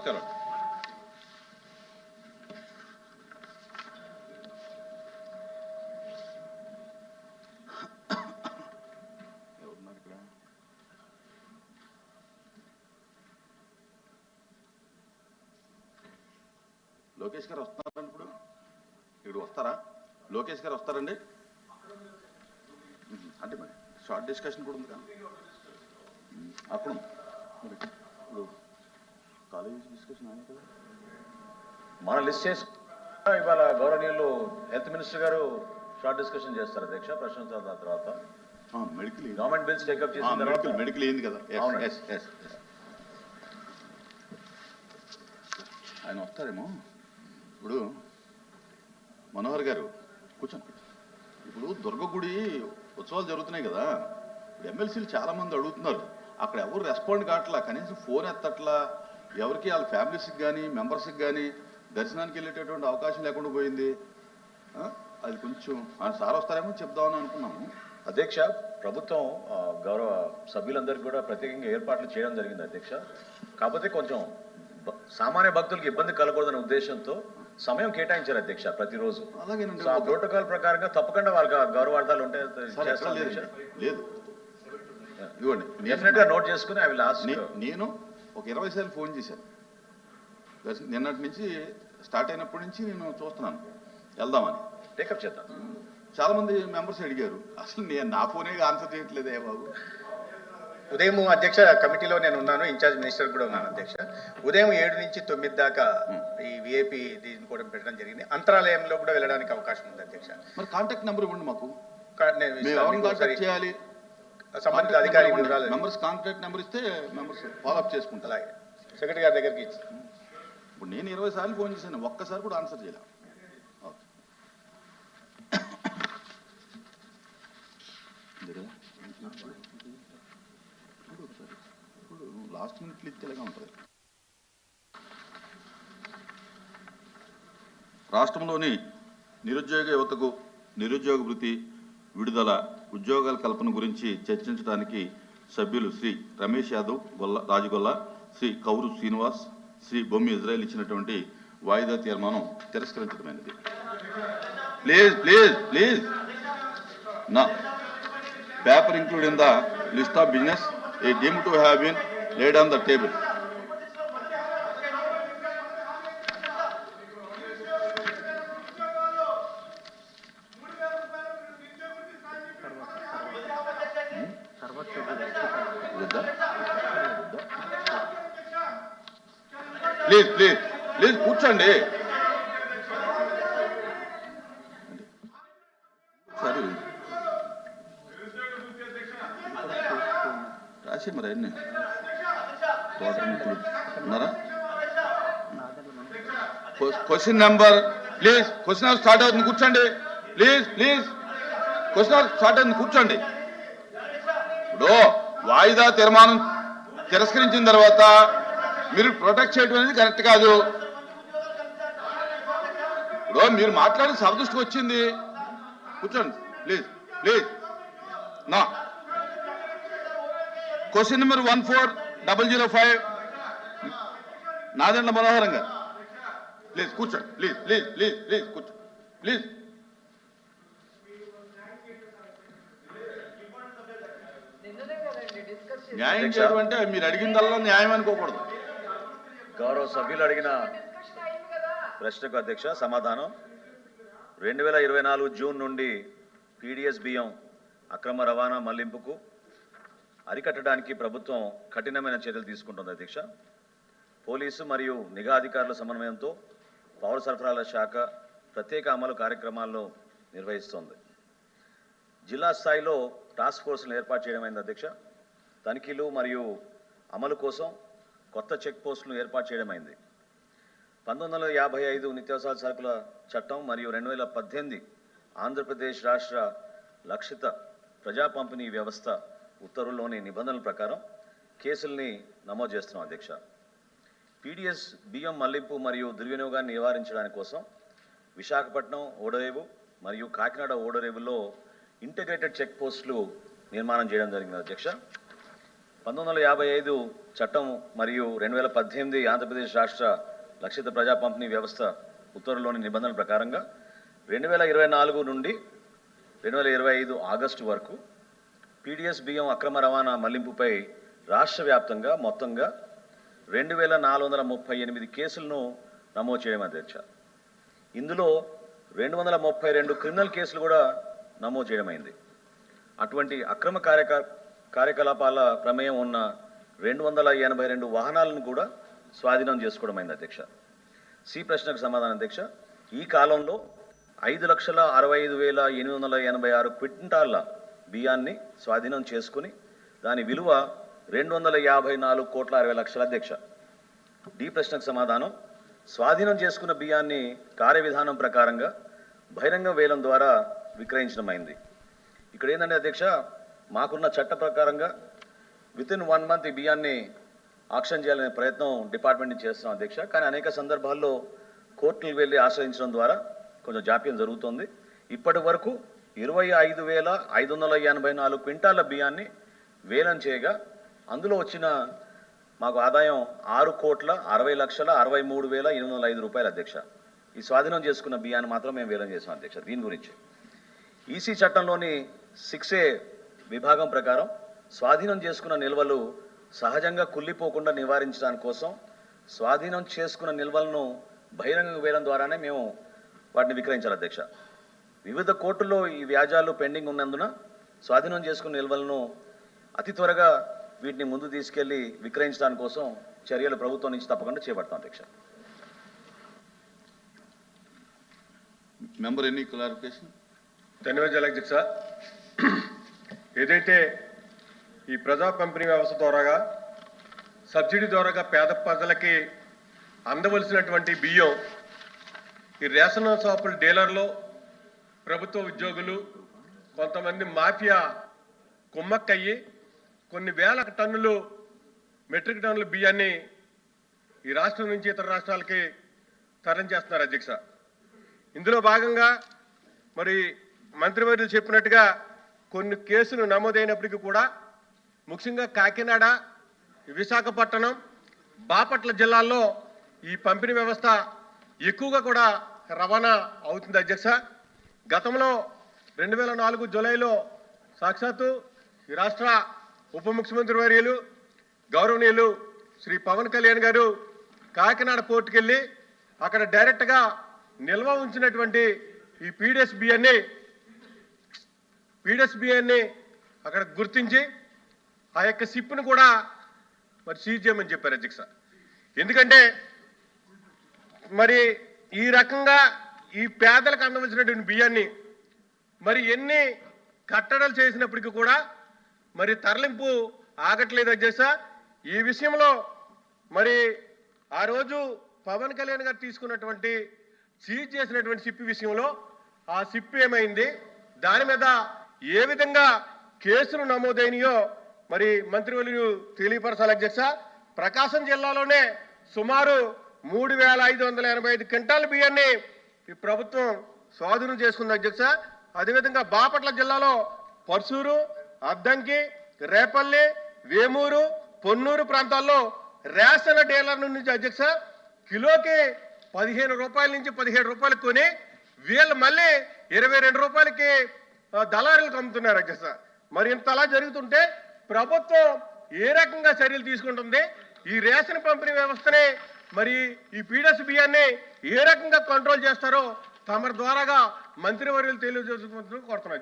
నమస్కారం. ఇక్కడ లోకేష్ గారు వస్తున్నారండి ఇప్పుడు? ఇక్కడ వస్తారా? లోకేష్ గారు వస్తారండి? అంటే మరి షార్ట్ డిస్కషన్ కూడా ఉంది కదా అప్పుడు ఇప్పుడు కాలేజ్ డిస్కషన్ అయింది కదా. మనం లిస్ట్ చేసి ఇవాళ గౌరవనీయులు హెల్త్ మినిస్టర్ గారు షార్ట్ డిస్కషన్ చేస్తారు అధ్యక్ష ప్రశ్న తర్వాత. మెడికల్ గవర్నమెంట్ బిల్స్ టేకప్ చేసిన తర్వాత మెడికల్ ఏంది కదా. ఆయన వస్తారేమో? ఇప్పుడు మనోహర్ గారు కూర్చోండి. ఇప్పుడు దుర్గ గుడి ఉత్సవాలు జరుగుతున్నాయి కదా. ఇప్పుడు ఎమ్మెల్సీలు చాలా మంది అడుగుతున్నారు. అక్కడ ఎవరు రెస్పాండ్ కావట్లా? కనీసం ఫోన్ ఎత్తట్లా? ఎవరికి వాళ్ళ ఫ్యామిలీస్కి కానీ మెంబర్స్కి కానీ దర్శనానికి వెళ్ళేటటువంటి అవకాశం లేకుండా పోయింది? అది కొంచెం ఆ సార్ వస్తారేమో చెప్దామని అనుకున్నాము. అధ్యక్ష ప్రభుత్వం గౌరవ సభ్యులందరికీ కూడా ప్రత్యేకంగా ఏర్పాట్లు చేయడం జరిగింది అధ్యక్ష. కాకపోతే కొంచెం సామాన్య భక్తులకు ఇబ్బంది కలగకూడదనే ఉద్దేశంతో సమయం కేటాయించారు అధ్యక్ష ప్రతిరోజు. ఆ ప్రోటోకాల్ ప్రకారంగా తప్పకుండా వాళ్ళకి గౌరవార్థాలు ఉంటే సార్ ఎక్కడ చేస్తాం లేదు. ఇవ్వండి డెఫినెట్గా నోట్ చేసుకుని నేను ఒక ఇరవై సార్లు ఫోన్ చేశాను. నిన్నటి నుంచి స్టార్ట్ అయినప్పటి నుంచి నేను చూస్తున్నాను. వెళ్దామని. టేకప్ చేద్దాం. చాలా మంది మెంబర్స్ అడిగారు అసలు నేను నా ఫోనే ఆన్సర్ చేయట్లేదే బాబు. ఉదయం అధ్యక్ష కమిటీలో నేను ఉన్నాను ఇన్ఛార్జ్ మినిస్టర్ కూడా ఉన్నాను అధ్యక్ష. ఉదయం ఏడు నుంచి తొమ్మిది దాకా ఈ విఐపి దీన్ని కూడా పెట్టడం జరిగింది. అంతరాలయంలో కూడా వెళ్ళడానికి అవకాశం ఉంది అధ్యక్ష. మరి కాంటాక్ట్ నెంబర్ ఇవ్వండి మాకు. చేయాలి? సంబంధిత అధికారి వివరాలు మెంబర్స్ కాంటాక్ట్ నెంబర్ ఇస్తే మెంబర్స్ ఫాలోఅప్ చేసుకుంటా అలాగే సెక్రటరీ గారి దగ్గరికి ఇచ్చి ఇప్పుడు నేను ఇరవై సార్లు ఫోన్ చేశాను ఒక్కసారి కూడా ఆన్సర్ చేయలే ఓకే. ఇదేరా? ఇప్పుడు ఒకసారి. ఇప్పుడు లాస్ట్ మినిట్లు ఇస్తే ఇలాగా ఉంటుంది రాష్ట్రంలోని నిరుద్యోగ యువతకు నిరుద్యోగ వృత్తి విడుదల ఉద్యోగాల కల్పన గురించి చర్చించడానికి సభ్యులు శ్రీ రమేష్ యాదవ్ గొల్ల రాజగొల్ల శ్రీ కౌరు శ్రీనివాస్ శ్రీ బొమ్మి ఇజ్రాయల్ ఇచ్చినటువంటి వాయిదా తీర్మానం తిరస్కరించడమైనది. Please please please. నా paper include in the list of business a deem to have been laid on the table. Please please please కూర్చోండి. సరే. రాసి మరి అన్ని ఉన్నారా? Question number please question hour start అవుతుంది కూర్చోండి. Please please. Question hour start అవుతుంది కూర్చోండి. ఇప్పుడు వాయిదా తీర్మానం తిరస్కరించిన తర్వాత మీరు ప్రొటెక్ట్ చేయడం అనేది కరెక్ట్ కాదు. ఇప్పుడు మీరు మాట్లాడిన సభ దృష్టికి వచ్చింది. కూర్చోండి ప్లీజ్ ప్లీజ్ నా. Question number one four double zero five Nadendla Manoharam గారు. ప్లీజ్ కూర్చోండి ప్లీజ్ ప్లీజ్ ప్లీజ్ ప్లీజ్ కూర్చో ప్లీజ్ న్యాయం. చేయడం అంటే మీరు అడిగిందల్లా న్యాయం అనుకోకూడదు. గౌరవ సభ్యులు అడిగిన ప్రశ్నకు అధ్యక్ష సమాధానం. రెండు వేల ఇరవై నాలుగు జూన్ నుండి పీడిఎస్ బియ్యం అక్రమ రవాణా మళ్ళింపుకు అరికట్టడానికి ప్రభుత్వం కఠినమైన చర్యలు తీసుకుంటుంది అధ్యక్ష. పోలీసు మరియు నిఘా అధికారుల సమన్వయంతో పౌర సరఫరాల శాఖ ప్రత్యేక అమలు కార్యక్రమాల్లో నిర్వహిస్తోంది. జిల్లా స్థాయిలో టాస్క్ ఫోర్స్ను ఏర్పాటు చేయడమైంది అధ్యక్ష. తనిఖీలు మరియు అమలు కోసం కొత్త చెక్ పోస్టులు ఏర్పాటు చేయడమైంది. పంతొమ్మిది వందల యాభై ఐదు నిత్యావసర సరుకుల చట్టం మరియు రెండు వేల పద్దెనిమిది ఆంధ్రప్రదేశ్ రాష్ట్ర లక్షిత ప్రజా పంపిణీ వ్యవస్థ ఉత్తర్వుల్లోని నిబంధనల ప్రకారం కేసుల్ని నమోదు చేస్తున్నాం అధ్యక్ష. పీడిఎస్ బియ్యం మళ్ళింపు మరియు దుర్వినియోగాన్ని నివారించడానికి కోసం విశాఖపట్నం ఓడరేవు మరియు కాకినాడ ఓడరేవులో ఇంటిగ్రేటెడ్ చెక్ పోస్టులు నిర్మాణం చేయడం జరిగింది అధ్యక్ష. పంతొమ్మిది వందల యాభై ఐదు చట్టం మరియు రెండు వేల పద్దెనిమిది ఆంధ్రప్రదేశ్ రాష్ట్ర లక్షిత ప్రజా పంపిణీ వ్యవస్థ ఉత్తర్వులోని నిబంధనల ప్రకారంగా రెండు వేల ఇరవై నాలుగు నుండి రెండు వేల ఇరవై ఐదు ఆగస్టు వరకు పీడిఎస్ బియ్యం అక్రమ రవాణా మళ్ళింపుపై రాష్ట్ర వ్యాప్తంగా మొత్తంగా రెండు వేల నాలుగు వందల ముప్పై ఎనిమిది కేసులను నమోదు చేయడం అధ్యక్ష ఇందులో రెండు వందల ముప్పై రెండు క్రిమినల్ కేసులు కూడా నమోదు చేయడమైంది అటువంటి అక్రమ కార్యక కార్యకలాపాల ప్రమేయం ఉన్న రెండు వందల ఎనభై రెండు వాహనాలను కూడా స్వాధీనం చేసుకోవడమైంది అధ్యక్ష. సి ప్రశ్నకు సమాధానం అధ్యక్ష. ఈ కాలంలో ఐదు లక్షల అరవై ఐదు వేల ఎనిమిది వందల ఎనభై ఆరు క్వింటాళ్ళ బియ్యాన్ని స్వాధీనం చేసుకుని దాని విలువ రెండు వందల యాభై నాలుగు కోట్ల అరవై లక్షల అధ్యక్ష. డి ప్రశ్నకు సమాధానం. స్వాధీనం చేసుకున్న బియ్యాన్ని కార్యవిధానం ప్రకారంగా బహిరంగ వేలం ద్వారా విక్రయించడం అయింది. ఇక్కడ ఏంటంటే అధ్యక్ష మాకున్న చట్ట ప్రకారంగా వితిన్ వన్ మంత్ ఈ బియ్యాన్ని ఆక్షన్ చేయాలనే ప్రయత్నం డిపార్ట్మెంట్ నుంచి చేస్తున్నాం అధ్యక్ష. కానీ అనేక సందర్భాల్లో కోర్టులు వెళ్ళి ఆశ్రయించడం ద్వారా కొంచెం జాప్యం జరుగుతోంది. ఇప్పటి వరకు ఇరవై ఐదు వేల ఐదు వందల ఎనభై నాలుగు క్వింటాల బియ్యాన్ని వేలం చేయగా అందులో వచ్చిన మాకు ఆదాయం ఆరు కోట్ల అరవై లక్షల అరవై మూడు వేల ఎనిమిది వందల ఐదు రూపాయలు అధ్యక్ష. ఈ స్వాధీనం చేసుకున్న బియ్యాన్ని మాత్రం మేము వేలం చేసాం అధ్యక్ష. దీని గురించి ఈసీ చట్టంలోని సిక్స్ ఏ విభాగం ప్రకారం స్వాధీనం చేసుకున్న నిల్వలు సహజంగా కుళ్ళిపోకుండా నివారించడానికి కోసం స్వాధీనం చేసుకున్న నిల్వలను బహిరంగ వేలం ద్వారానే మేము వాటిని విక్రయించాలి అధ్యక్ష. వివిధ కోర్టుల్లో ఈ వ్యాజ్యాలు పెండింగ్ ఉన్నందున స్వాధీనం చేసుకున్న నిల్వలను అతి త్వరగా వీటిని ముందు తీసుకెళ్ళి విక్రయించడానికి కోసం చర్యలు ప్రభుత్వం నుంచి తప్పకుండా చేపడతాం అధ్యక్ష. మెంబర్ ఎనీ క్లారిఫికేషన్ ధన్యవాదాలు అధ్యక్ష. ఏదైతే ఈ ప్రజా పంపిణీ వ్యవస్థ ద్వారాగా సబ్సిడీ ద్వారాగా పేద ప్రజలకి అందవలసినటువంటి బియ్యం ఈ రేషన్ షాపుల డీలర్లు ప్రభుత్వ ఉద్యోగులు కొంతమంది మాఫియా కుమ్మక్కయ్యి కొన్ని వేల టన్నులు మెట్రిక్ టన్నుల బియ్యాన్ని ఈ రాష్ట్రం నుంచి ఇతర రాష్ట్రాలకి తరం చేస్తున్నారు అధ్యక్ష. ఇందులో భాగంగా మరి మంత్రివర్యులు చెప్పినట్టుగా కొన్ని కేసులు నమోదైనప్పటికీ కూడా ముఖ్యంగా కాకినాడ విశాఖపట్నం బాపట్ల జిల్లాల్లో ఈ పంపిణీ వ్యవస్థ ఎక్కువగా కూడా రవాణా అవుతుంది అధ్యక్ష. గతంలో రెండు వేల నాలుగు జూలైలో సాక్షాత్తు ఈ రాష్ట్ర ఉప ముఖ్యమంత్రి వర్యులు గౌరవనీయులు శ్రీ పవన్ కళ్యాణ్ గారు కాకినాడ పోర్టుకెళ్ళి అక్కడ డైరెక్ట్గా నిల్వ ఉంచినటువంటి ఈ పీడిఎస్ బియ్యాన్ని పీడస్బిఐని బియ్యాన్ని అక్కడ గుర్తించి ఆ యొక్క సిప్ను కూడా మరి సీజ్ చేయమని చెప్పారు అధ్యక్ష. ఎందుకంటే మరి ఈ రకంగా ఈ పేదలకు అందవలసినటువంటి బియ్యాన్ని మరి ఎన్ని కట్టడలు చేసినప్పటికీ కూడా మరి తరలింపు ఆగట్లేదు అధ్యక్ష. ఈ విషయంలో మరి ఆ రోజు పవన్ కళ్యాణ్ గారు తీసుకున్నటువంటి సీజ్ చేసినటువంటి సిప్పి విషయంలో ఆ సిప్పి ఏమైంది? దాని మీద ఏ విధంగా కేసులు నమోదైనయో మరి మంత్రివర్యులు తెలియపరచాలి అధ్యక్ష? ప్రకాశం జిల్లాలోనే సుమారు మూడు వేల ఐదు వందల ఎనభై ఐదు క్వింటాల బియ్యాన్ని ఈ ప్రభుత్వం స్వాధీనం చేసుకుంది అధ్యక్ష. అదేవిధంగా బాపట్ల జిల్లాలో పర్సూరు అద్దంకి రేపల్లి వేమూరు పొన్నూరు ప్రాంతాల్లో రేషన్ డీలర్ నుంచి అధ్యక్ష కిలోకి పదిహేను రూపాయల నుంచి పదిహేడు రూపాయలకు కొని వీళ్ళు మళ్ళీ ఇరవై రెండు రూపాయలకి దళారులకు అమ్ముతున్నారు అధ్యక్ష మరి ఇంతలా జరుగుతుంటే ప్రభుత్వం ఏ రకంగా చర్యలు తీసుకుంటుంది? ఈ రేషన్ పంపిణీ వ్యవస్థనే మరి ఈ పీడస్ బియ్యాన్ని ఏ రకంగా కంట్రోల్ చేస్తారో తమ ద్వారాగా మంత్రివర్యులు తెలియజేసుకుంటున్నారు కోరుతున్నారు